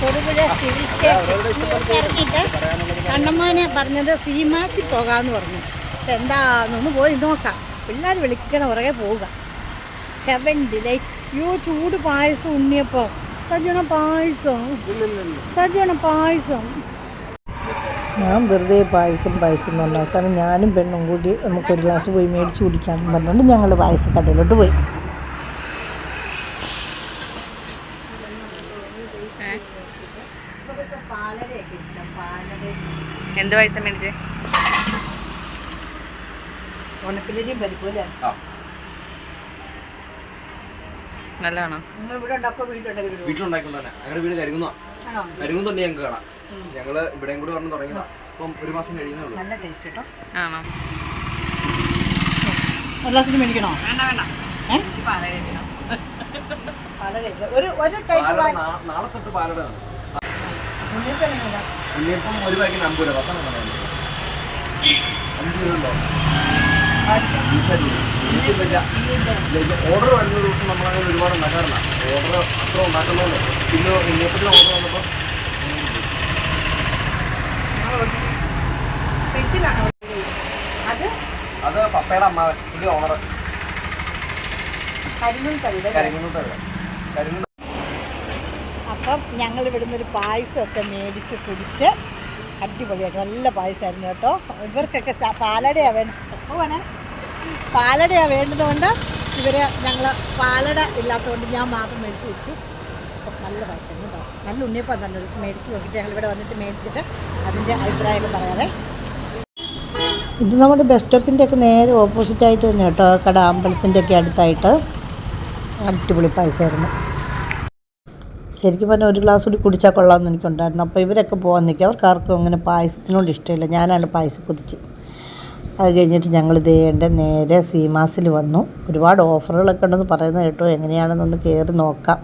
Thodupuzha civil station ഇറങ്ങിയിട്ട് കണ്ണമ്മാനെ പറഞ്ഞത് സീമാസി പോകാമെന്ന് പറഞ്ഞു. എന്താണെന്നൊന്ന് പോയി നോക്കാം. പിള്ളേർ വിളിക്കണ പുറകെ പോവുക. ഹെവൻ ഡിലൈറ്റ് യോ ചൂട് പായസം ഉണ്ണിയപ്പോൾ സജ്ജണ പായസം. സജ്ജണ പായസം. ഞാൻ വെറുതെ പായസം പായസം എന്ന് പറഞ്ഞാൽ ഞാനും പെണ്ണും കൂടി നമുക്കൊരു ഗ്ലാസ് പോയി മേടിച്ച് കുടിക്കാമെന്ന് പറഞ്ഞുകൊണ്ട് ഞങ്ങൾ പായസക്കടയിലോട്ട് പോയി. എന്ത് പൈസ മേടിച്ചേ? പരിപ്പോലെ നല്ലതാണോ? നിങ്ങൾ ഇവിടെ ഞങ്ങളുടെ വീട് ഞങ്ങൾക്ക് കാണാം ഞങ്ങൾ ഇവിടെയും കൂടി പറഞ്ഞു തുടങ്ങിയതാ. അപ്പം ഒരു മാസം കഴിയുന്നേ ഉള്ളൂ. നല്ല ടേസ്റ്റ് കേട്ടോ. ആണോ? ഒരു ഗ്ലാസ്സിന് മേടിക്കണോ? വേണ്ട വേണ്ട? പാല കഴിക്കണം. ഒരു ഒരു ടൈപ്പ് നാളെ തൊട്ട് പാലട ഉണ്ണിയപ്പം ഒരു പാക്കിന് അമ്പത് രൂപ പത്തെണ്ണം പറയാം അഞ്ച് രൂപ. ഓർഡർ വരുന്ന ദിവസം നമ്മളങ്ങനെ ഒരുപാട് ഉണ്ടാക്കാറില്ല. ഓർഡർ അത്ര ഉണ്ടാക്കുന്നതുകൊണ്ട് പിന്നെ ഉണ്ണിയപ്പത്തിന് ഓർഡർ വന്നപ്പോൾ അത് പപ്പയുടെ അമ്മാവൻ പുതിയ ഓണർ കരിമൺ തവിട് കരിങ്കുന്നത്തെ കരിങ്കുന്ന അപ്പം ഞങ്ങൾ ഇവിടുന്ന് ഒരു പായസമൊക്കെ മേടിച്ച് കുടിച്ച് അടിപൊളിയായിട്ട് നല്ല പായസമായിരുന്നു കേട്ടോ. ഇവർക്കൊക്കെ പാലടയാണ് വേണ്ടത്. വേണേ? പാലടയാണ് വേണ്ടതുകൊണ്ട് ഇവർ ഞങ്ങൾ പാലട ഇല്ലാത്തതുകൊണ്ട് ഞാൻ മാത്രം മേടിച്ച് കുടിച്ചു. അപ്പം നല്ല പായസം കേട്ടോ. നല്ല ഉണ്ണിയപ്പം തന്നെ വിളിച്ച് മേടിച്ച് നോക്കിയിട്ട് ഞങ്ങൾ ഇവിടെ വന്നിട്ട് മേടിച്ചിട്ട് അതിന്റെ അഭിപ്രായമൊക്കെ പറയാവേ. ഇത് നമ്മുടെ ബസ് സ്റ്റോപ്പിന്റെ ഒക്കെ നേരെ ഓപ്പോസിറ്റ് ആയിട്ട് തന്നെ കേട്ടോ. കട അമ്പലത്തിന്റെ ഒക്കെ അടുത്തായിട്ട്. അടിപൊളി പായസമായിരുന്നു. ശരിക്കും പറഞ്ഞാൽ ഒരു ഗ്ലാസ് കൂടി കുടിച്ചാൽ കൊള്ളാമെന്ന് എനിക്കുണ്ടായിരുന്നു. അപ്പോൾ ഇവരൊക്കെ പോകാൻ നിൽക്കുക അവർക്ക് ആർക്കും അങ്ങനെ പായസത്തിനോട് ഇഷ്ടമില്ല. ഞാനാണ് പായസം കുതിച്ച്. അത് കഴിഞ്ഞിട്ട് ഞങ്ങൾ ഇതേണ്ട നേരെ സീമാസിൽ വന്നു. ഒരുപാട് ഓഫറുകളൊക്കെ ഉണ്ടെന്ന് പറയുന്നത് കേട്ടോ. എങ്ങനെയാണെന്നൊന്ന് കയറി നോക്കാം.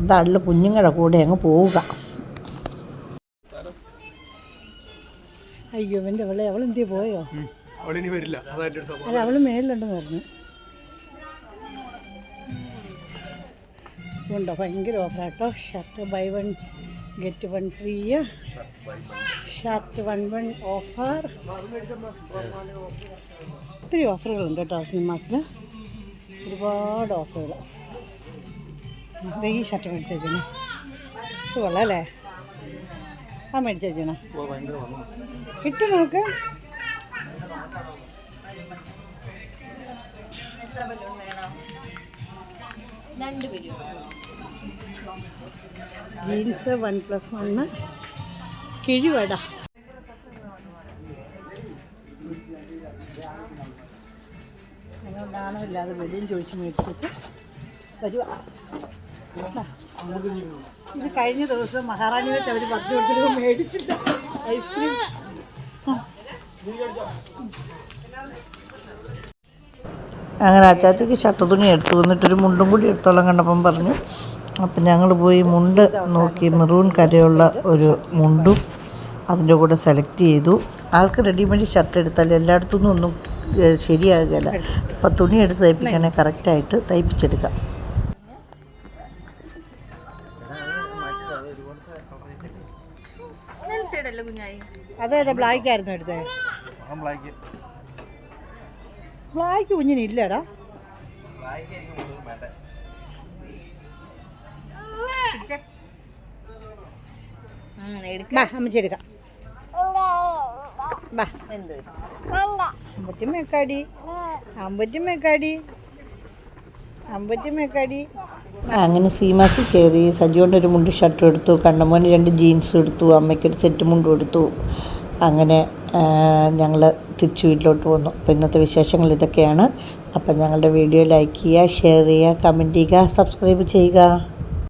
എന്താണല്ല കുഞ്ഞുങ്ങളുടെ കൂടെ അങ്ങ് പോവുക. അയ്യോ എന്റെ അവളെ അവൾ എന്തിയെ പോയോ അവളിനി വരില്ല. അതായിട്ട് അല്ല അവൾ മേളിലുണ്ടെന്ന് പറഞ്ഞു. ഉണ്ടോ ഭയങ്കര ഓഫറാട്ടോ shirt buy one get one free shirt one one offer ഒത്തിരി ഓഫറുകളുണ്ട് കേട്ടോ സിനിമാസിൽ ഒരുപാട് ഓഫറുകൾ ഈ ഷർട്ട് മേടിച്ചേച്ചനെ ഇത് കൊള്ളാം അല്ലേ? ആ മേടിച്ചേച്ചനെ ഇട്ട് നോക്ക് ജീൻസ് വൺ പ്ലസ് വണ്ണ് കിഴിവട. നാണമില്ലാതെ വെളിയും ചോദിച്ച് മേടിച്ചു വരുവാ. ഇത് കഴിഞ്ഞ ദിവസം മഹാറാണി വെച്ച് അവർ പത്ത് കൊടുത്തിട്ട് മേടിച്ചില്ല ഐസ്ക്രീം. അങ്ങനെ അച്ചാച്ചയ്ക്ക് ഷർട്ട് തുണി എടുത്തു വന്നിട്ടൊരു മുണ്ടും കൂടി എടുത്തോളം കണ്ടപ്പം പറഞ്ഞു. അപ്പം ഞങ്ങൾ പോയി മുണ്ട് നോക്കി മെറൂൺ കരയുള്ള ഒരു മുണ്ടും അതിന്റെ കൂടെ സെലക്ട് ചെയ്തു. ആൾക്ക് റെഡിമെയ്ഡ് ഷർട്ട് എടുത്താൽ എല്ലായിടത്തു ഒന്നും ശരിയാകുകയില്ല. അപ്പം തുണി എടുത്ത് തയ്പ്പിക്കുകയാണെങ്കിൽ കറക്റ്റായിട്ട് തയ്പ്പിച്ചെടുക്കാം. അതെ അതെ ബ്ലാക്ക് ആയിരുന്നു എടുത്തത്. ബ്ലാക്ക്. കുഞ്ഞിനില്ലടാ ബാ അമ്മച്ചി എടുക്കാം. ബാ. അമ്പത്തി മേക്കാടി അമ്പത്തി മേക്കാടി അമ്പത്തി മേക്കാടി അങ്ങനെ സീമാസി കയറി സജിയോണ്ട് ഒരു മുണ്ട് ഷർട്ട് എടുത്തു കണ്ണമോന് രണ്ട് ജീൻസ് എടുത്തു അമ്മയ്ക്കൊരു സെറ്റ് മുണ്ടും എടുത്തു. അങ്ങനെ ഞങ്ങൾ തിരിച്ചു വീട്ടിലോട്ട് പോന്നു അപ്പോൾ ഇന്നത്തെ വിശേഷങ്ങൾ ഇതൊക്കെയാണ്. അപ്പം ഞങ്ങളുടെ വീഡിയോ ലൈക്ക് ചെയ്യുക ഷെയർ ചെയ്യുക കമന്റ് ചെയ്യുക സബ്സ്ക്രൈബ് ചെയ്യുക.